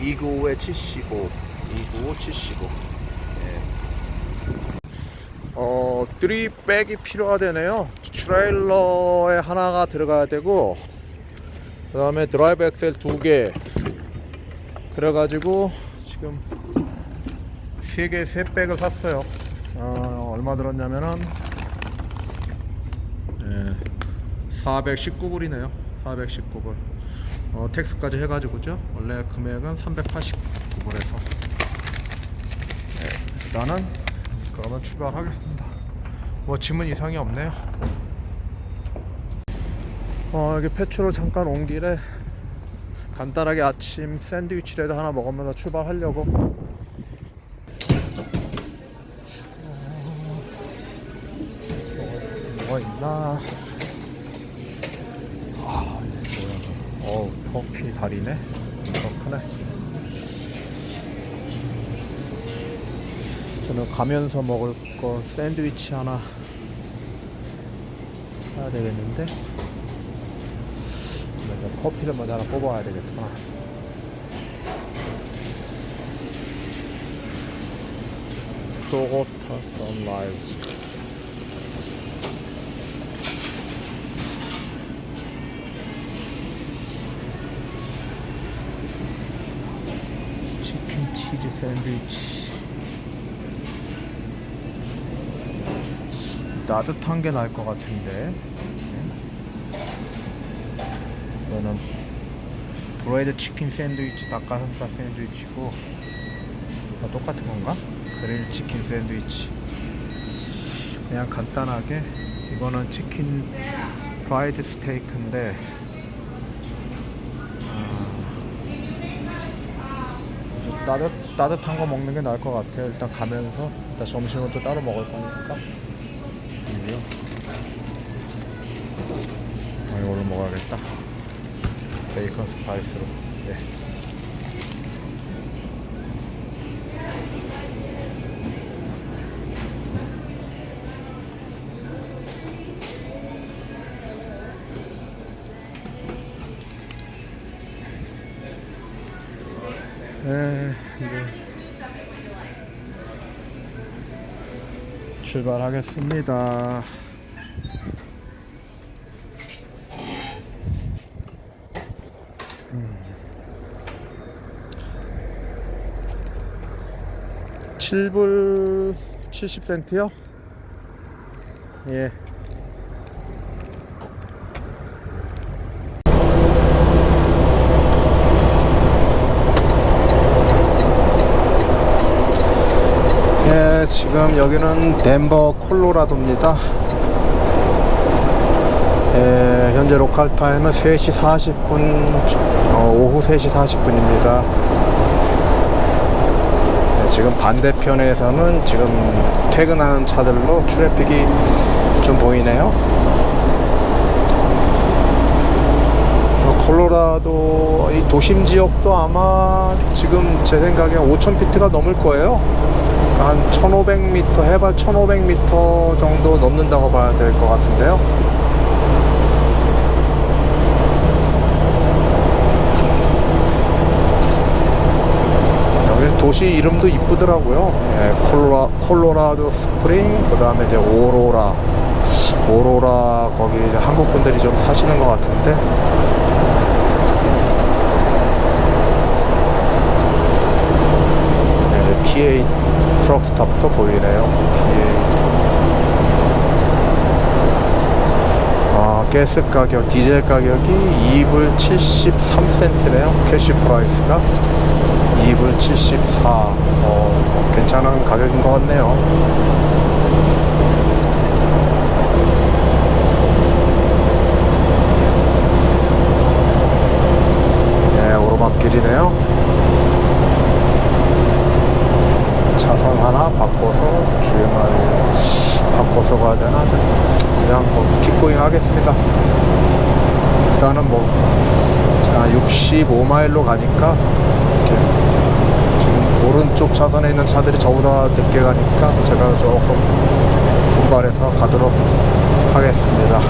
295에 75 295 75 예. 어 드립백이 필요하대네요. 트레일러에 하나가 들어가야 되고 그 다음에 드라이브 엑셀 두 개. 그래가지고 지금 세개 세 백을 샀어요. 어, 얼마 들었냐면은 예, 419불이네요. 419불 어, 텍스까지 해가지고죠. 원래 금액은 389불에서. 네, 일단은 그러면 출발하겠습니다. 뭐 짐은 이상이 없네요. 어, 여기 페트롤 잠깐 온 길에 간단하게 아침 샌드위치라도 하나 먹으면서 출발하려고. 뭐가 있나? 아 뭐야? 어우 커피 다리네? 크네. 저는 가면서 먹을 거 샌드위치 하나 해야 되겠는데? 먼저 커피를 먼저 하나 뽑아야 되겠구나 프로고타 선라이즈 샌드위치. 따뜻한 게 나을 것 같은데. 이거는 브라이드 치킨 샌드위치 닭가슴살 샌드위치고 다 똑같은 건가? 그릴 치킨 샌드위치. 그냥 간단하게. 이거는 치킨 프라이드 스테이크인데 따뜻, 따뜻한 거 먹는 게 나을 것 같아요. 일단 가면서. 일단 점심은 또 따로 먹을 거니까. 아, 이걸로 먹어야겠다. 베이컨 스파이스로. 네. 네, 출발하겠습니다. 칠불 70센트요? 예. 예, 지금 여기는 덴버 콜로라도입니다. 예, 현재 로컬 타임은 3시 40분, 어, 오후 3시 40분입니다. 네, 지금 반대편에서는 지금 퇴근하는 차들로 트래픽이 좀 보이네요. 어, 콜로라도 이 도심 지역도 아마 지금 제 생각에 5,000피트가 넘을 거예요. 한 1,500m 해발 1,500m 정도 넘는다고 봐야 될 것 같은데요. 여기 도시 이름도 이쁘더라고요. 예, 콜로라, 콜로라도 스프링, 그 다음에 이제 오로라. 오로라, 거기 한국 분들이 좀 사시는 것 같은데. 네, TA 트럭 스탑도 보이네요. TA. 아, 가스 가격, 디젤 가격이 2불 73센트네요. 캐시 프라이스가. 2불 74. 어, 괜찮은 가격인 것 같네요. 네, 오르막길이네요. 차선 하나 바꿔서 주행할 바꿔서 되나? 그냥 뭐 킥고잉 하겠습니다. 일단은 뭐 자, 65마일로 가니까 이렇게 지금 오른쪽 차선에 있는 차들이 저보다 늦게 가니까 제가 조금 분발해서 가도록 하겠습니다.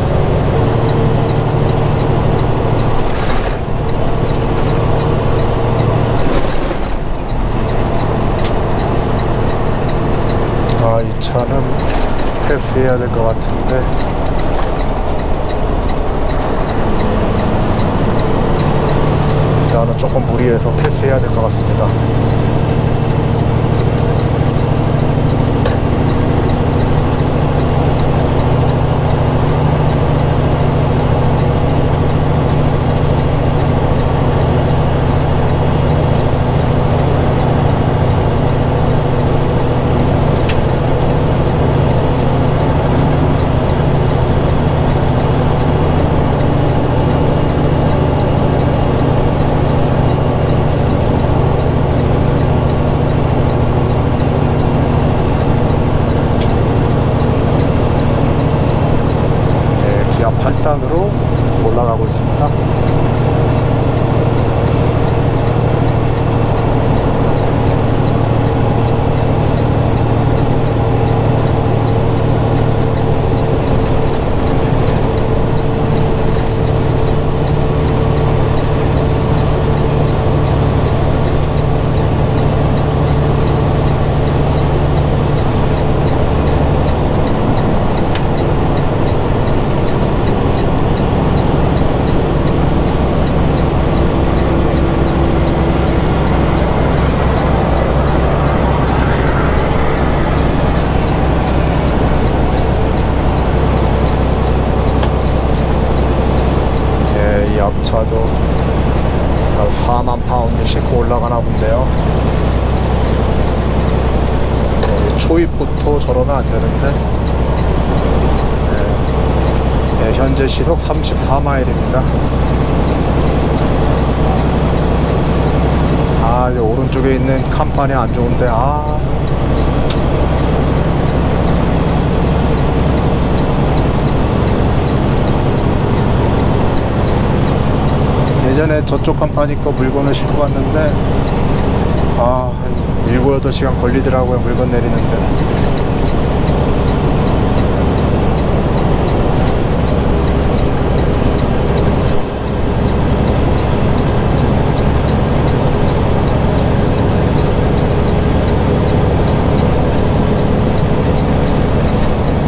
차는 패스해야 될 것 같은데 나는 조금 무리해서 패스해야 될 것 같습니다. 네, 기아 8단으로 올라가고 있습니다. 예, 이 앞차도 한 4만 싣고 올라가나 본데요. 예, 초입부터 저러면 안 되는데. 예, 예, 현재 시속 34마일입니다. 아, 이 오른쪽에 있는 칸판이 안 좋은데, 아. 예전에 저쪽 칸판이 거 물건을 싣고 갔는데 아, 한 7, 8시간 걸리더라고요 물건 내리는데.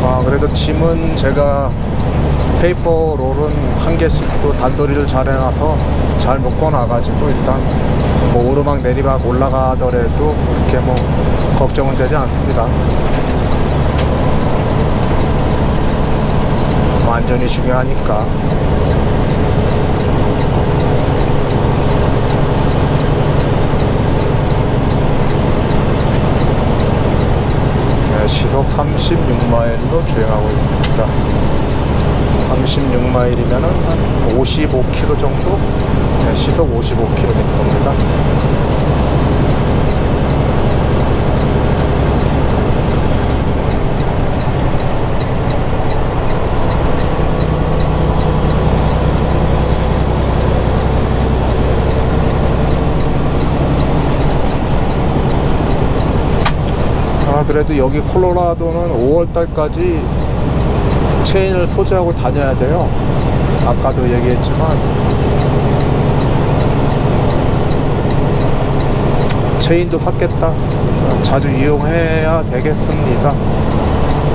아 짐은 제가 페이퍼 롤은 한 개씩 또 단도리를 잘 해놔서 잘 묶어 놔가지고 일단 뭐 오르막 내리막 올라가더라도 그렇게 뭐 걱정은 되지 않습니다. 뭐 안전이 중요하니까. 네, 시속 36마일로 주행하고 있습니다. 36마일이면 한 55km 정도? 네, 시속 55km입니다. 아, 그래도 여기 콜로라도는 5월달까지 체인을 소지하고 다녀야 돼요. 아까도 얘기했지만 체인도 샀겠다. 자주 이용해야 되겠습니다.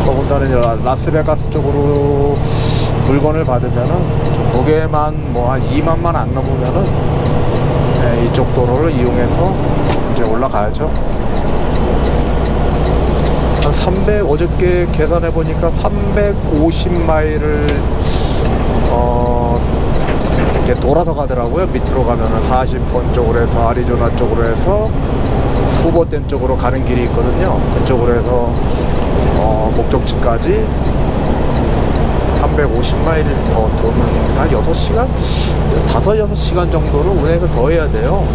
더군다나 라스베가스 쪽으로 물건을 받으면은 좀 무게만 뭐 한 2만만 안 넘으면은 네, 이쪽 도로를 이용해서 이제 올라가야죠. 한 300, 어저께 계산해 보니까 350마일을, 어, 이렇게 돌아서 가더라고요. 밑으로 가면은 40번 쪽으로 해서 아리조나 쪽으로 해서 후보댐 쪽으로 가는 길이 있거든요. 그쪽으로 해서, 어, 목적지까지 350마일을 더 도는 한 6시간? 5, 6시간 정도를 운행을 더 해야 돼요.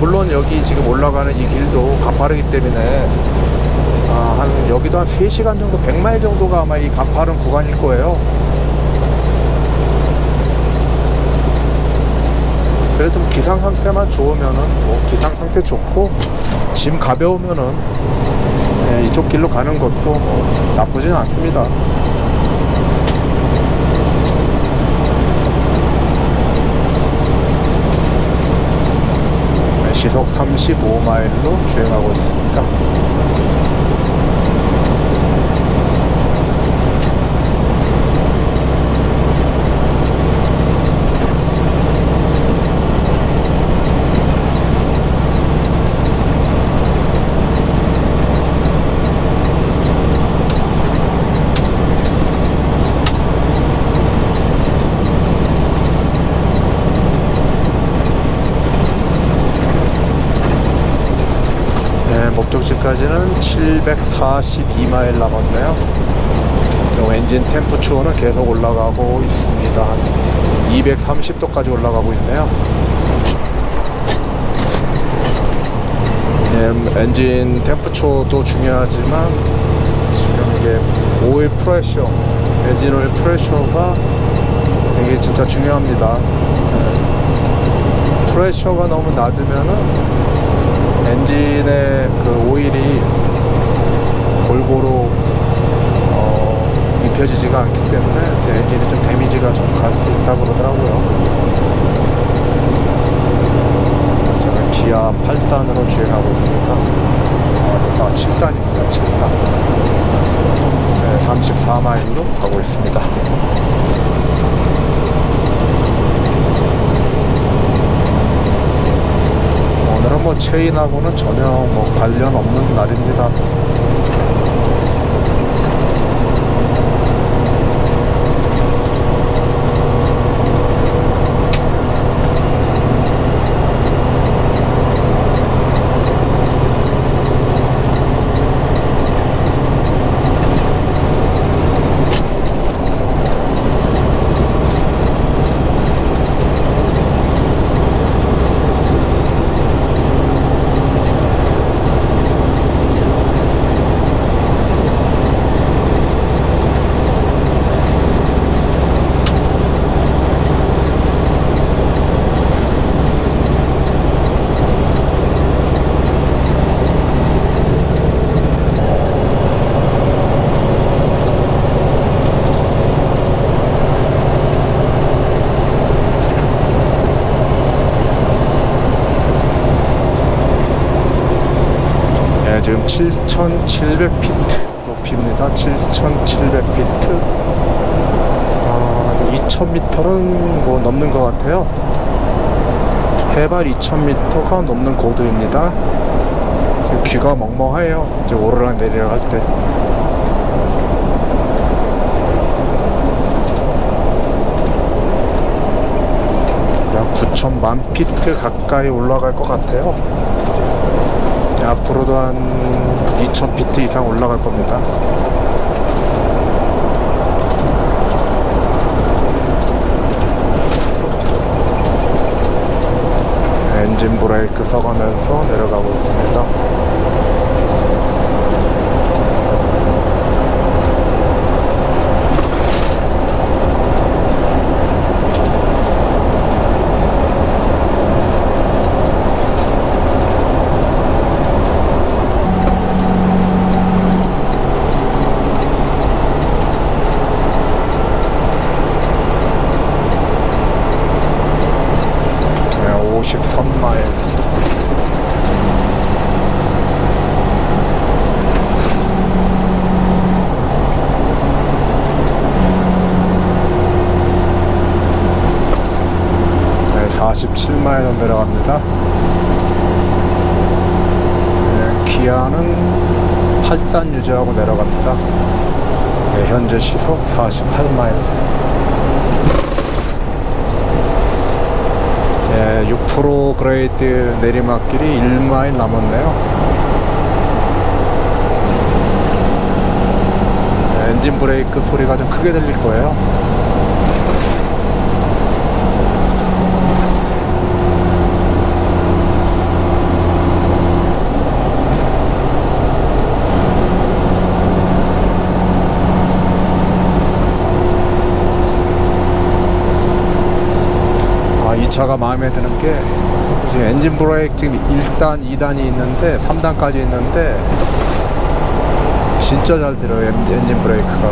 물론 여기 지금 올라가는 이 길도 가파르기 때문에 아, 한 여기도 한 3시간 정도 100마일 정도가 아마 이 가파른 구간일 거예요. 그래도 뭐 기상 상태만 좋으면은 뭐 기상 상태 좋고 짐 가벼우면은 예, 이쪽 길로 가는 것도 뭐 나쁘진 않습니다. 네, 시속 35마일로 주행하고 있습니다 목적지까지는 742마일 남았네요. 요 엔진 템프추어는 계속 올라가고 있습니다. 한 230도까지 올라가고 있네요. 네, 엔진 템프추어도 중요하지만 지금 이게 오일 프레셔, 엔진 오일 프레셔가 이게 진짜 중요합니다. 네. 프레셔가 너무 낮으면은 엔진의 그 오일이 골고루 어, 입혀지지가 않기 때문에 그 엔진이 좀 데미지가 좀 갈 수 있다 그러더라고요. 저는 기아 8단으로 주행하고 있습니다. 아, 7단입니다. 7단. 네, 34마일로 가고 있습니다. 오늘은 뭐 체인하고는 전혀 뭐 관련 없는 날입니다. 7,700피트 높이입니다. 7,700피트. 아, 2,000m는 뭐 넘는 것 같아요. 해발 2,000m가 넘는 고도입니다. 귀가 멍멍해요. 이제 오르락 내리락 할 때. 약 9,000만 피트 가까이 올라갈 것 같아요. 네, 앞으로도 한 2000피트 이상 올라갈 겁니다. 엔진 브레이크 서가면서 내려가고 있습니다. 네, 53마일. 네, 47마일 내려갑니다. 네, 기아는 8단 유지하고 내려갑니다. 네, 현재 시속 48마일. 예, 6% 그레이드 내리막길이 1마일 남았네요. 예, 엔진 브레이크 소리가 좀 크게 들릴 거예요. 차가 마음에 드는 게 지금 엔진 브레이크 지금 1단, 2단이 있는데 3단까지 있는데 진짜 잘 들어요 엔- 엔진 브레이크가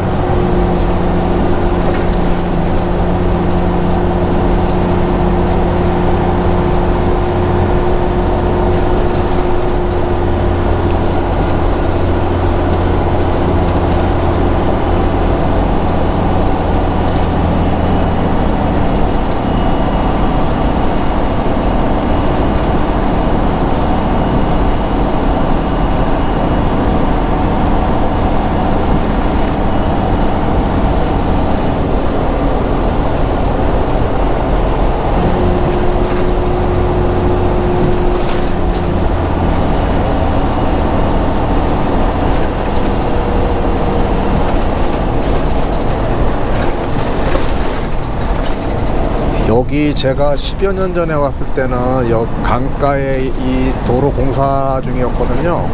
여기 제가 10여 년 전에 왔을 때는 여 강가에 이 도로 공사 중이었거든요.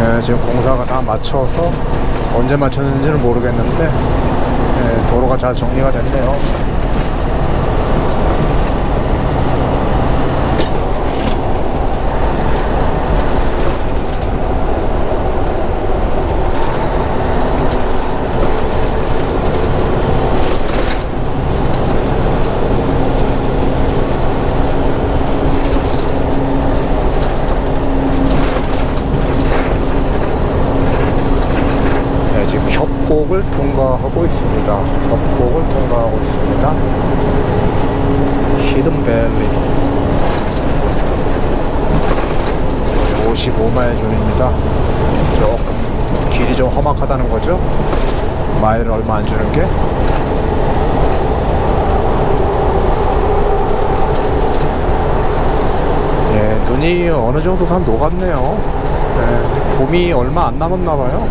예, 지금 공사가 다 맞춰서 언제 맞췄는지는 모르겠는데 예, 도로가 잘 정리가 됐네요. 네, 지금 협곡을 통과하고 있습니다. 협곡을 통과하고 있습니다. 히든밸리 55마일 존입니다. 조금 험악하다는 거죠. 마일 얼마 안 주는 게. 예, 눈이 어느 정도 다 녹았네요. 예, 봄이 얼마 안 남았나 봐요.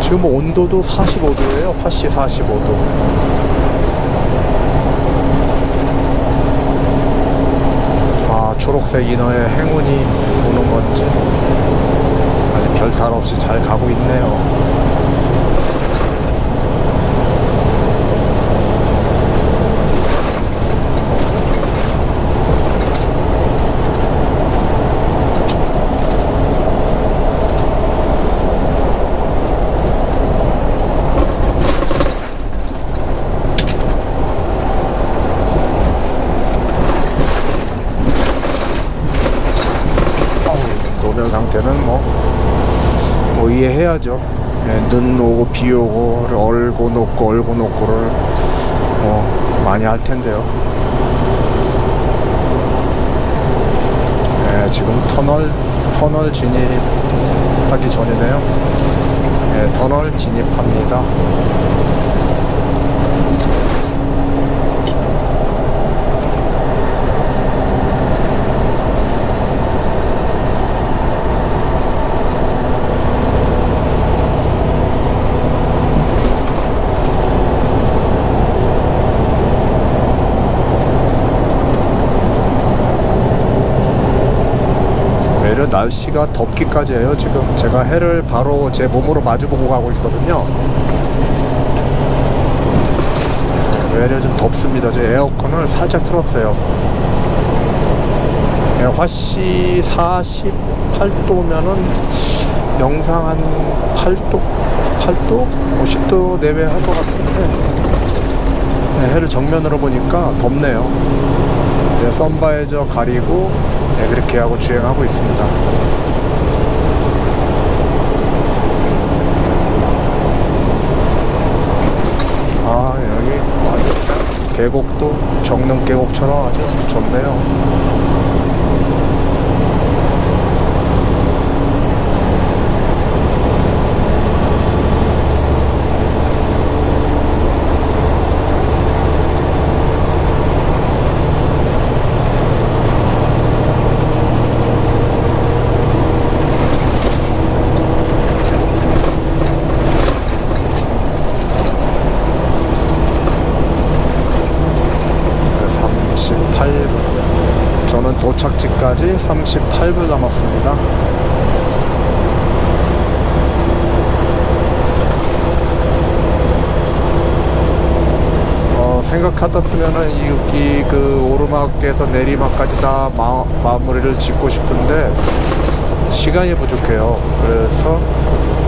지금 뭐 온도도 45도예요. 화씨 45도. 아, 초록색 인어의 행운이 오는 건지 아직 별탈 없이 잘 가고 있네요. 어우, 노면 상태는 뭐, 뭐 이해해야죠. 예, 눈 오고 비 오고 얼고 녹고 얼고 녹고를 뭐 많이 할 텐데요. 예, 지금 터널 터널 진입하기 전이네요. 예, 터널 진입합니다. 외려 날씨가 덥기까지 해요. 지금 제가 해를 바로 제 몸으로 마주보고 가고 있거든요. 외려 좀 덥습니다. 제 에어컨을 살짝 틀었어요. 예, 화씨 48도면은 영상 한 8도 8도? 50도 내외 할 것 같은데. 예, 해를 정면으로 보니까 덥네요. 네, 선바이저 가리고 네, 그렇게 하고 주행하고 있습니다. 아 여기 아주 계곡도 정릉 계곡처럼 아주 좋네요. 네, 38분. 저는 도착지까지 38분 남았습니다. 어, 생각하셨으면은 여기 그 오르막에서 내리막까지 다 마, 마무리를 짓고 싶은데 시간이 부족해요. 그래서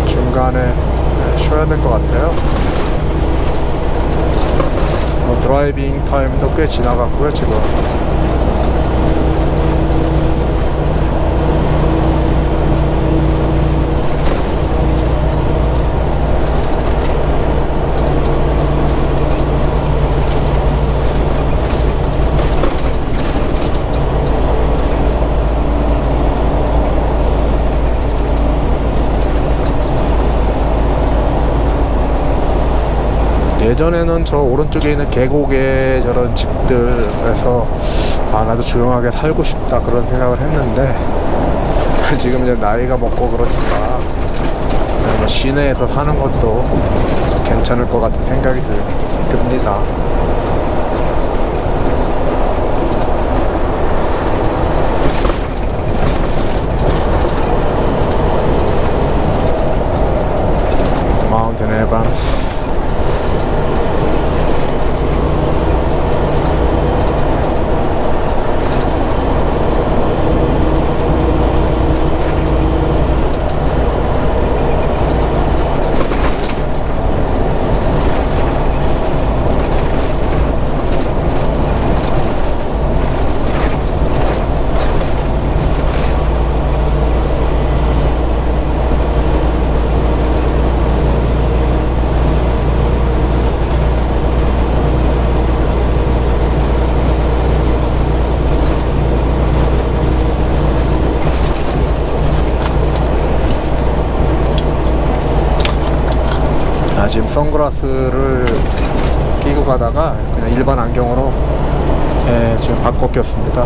중간에 네, 쉬어야 될 것 같아요. 어, 드라이빙 타임도 꽤 지나갔고요 지금 예전에는 저 오른쪽에 있는 계곡에 저런 집들에서 아 나도 조용하게 살고 싶다 그런 생각을 했는데 지금 이제 나이가 먹고 그러니까 뭐 시내에서 사는 것도 괜찮을 것 같은 생각이 들, 듭니다. 마운틴 에반스 아, 지금 선글라스를 끼고 가다가 그냥 일반 안경으로 예, 지금 바꿔 꼈습니다.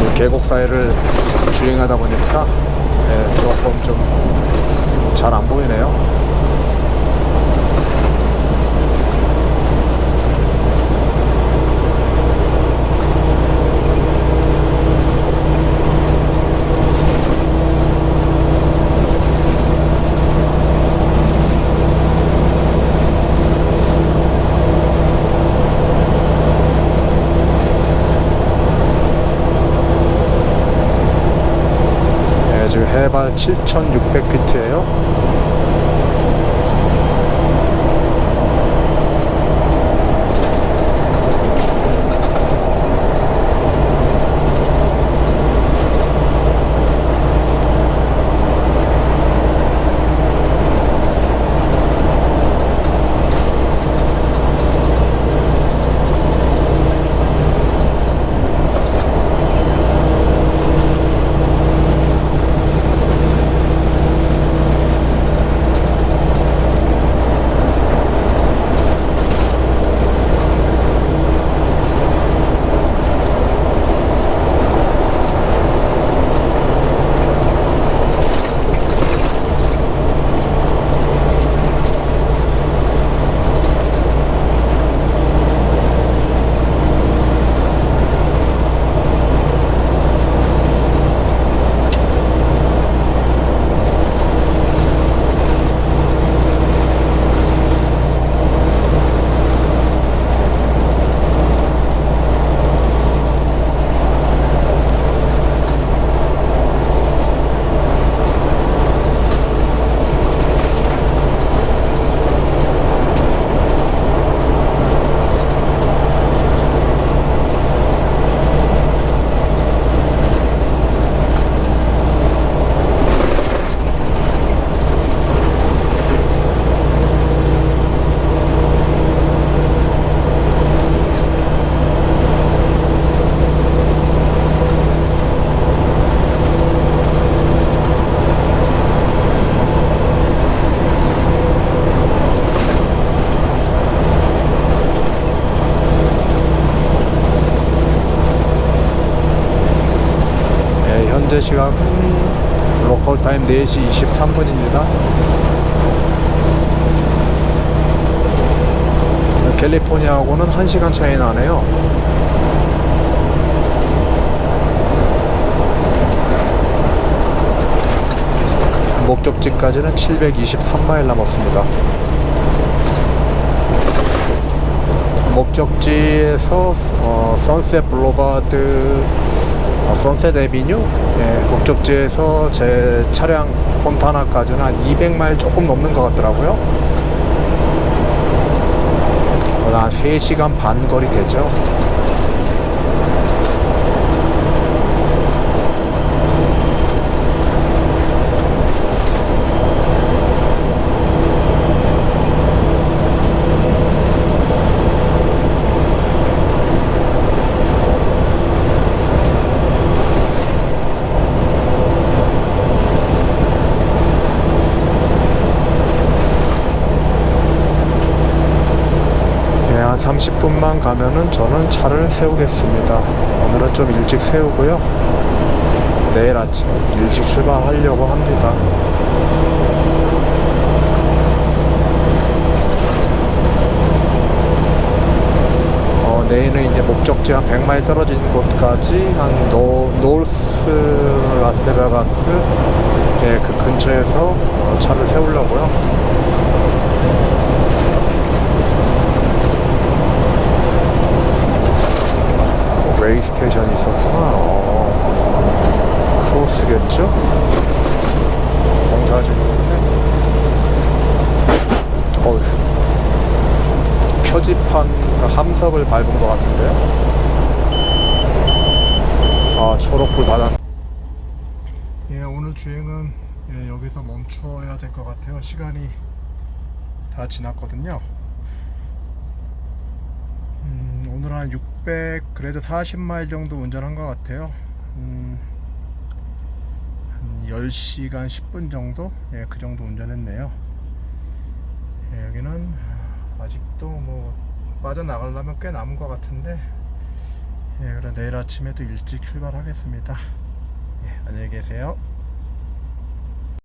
이 계곡 사이를 주행하다 보니까 예, 조금 좀 잘 안 보이네요. 해발 7,600피트예요. 예, 현재 시각은 로컬 타임 4시 23분입니다. 캘리포니아하고는 1시간 차이 나네요. 목적지까지는 723마일 남았습니다. 목적지에서 어, 선셋 블로바드 어, 선셋 에비뉴 예, 목적지에서 제 차량 폰타나까지는 한 200마일 조금 넘는 것 같더라고요. 어, 한 3시간 반 거리 되죠. 30분만 가면은 저는 차를 세우겠습니다. 오늘은 좀 일찍 세우고요. 내일 아침 일찍 출발하려고 합니다. 어, 내일은 이제 목적지 한 100마일 떨어진 곳까지 한 노, 노스 라스베가스 예, 그 근처에서 어, 차를 세우려고요. 웨이 스테이션이 있었구나. 어, 크로스겠죠? 공사 중인데. 어휴. 표지판 그 함석을 밟은 것 같은데요? 아, 초록불 받았. 예, 오늘 주행은 예, 여기서 멈춰야 될 것 같아요. 시간이 다 지났거든요. 음, 오늘 한 600, 그래도 40마일 정도 운전한 것 같아요. 음, 한 10시간 10분 정도? 예, 그 정도 운전했네요. 예, 여기는 아직도 뭐 빠져나가려면 꽤 남은 것 같은데, 예, 그래 내일 아침에도 일찍 출발하겠습니다. 예, 안녕히 계세요.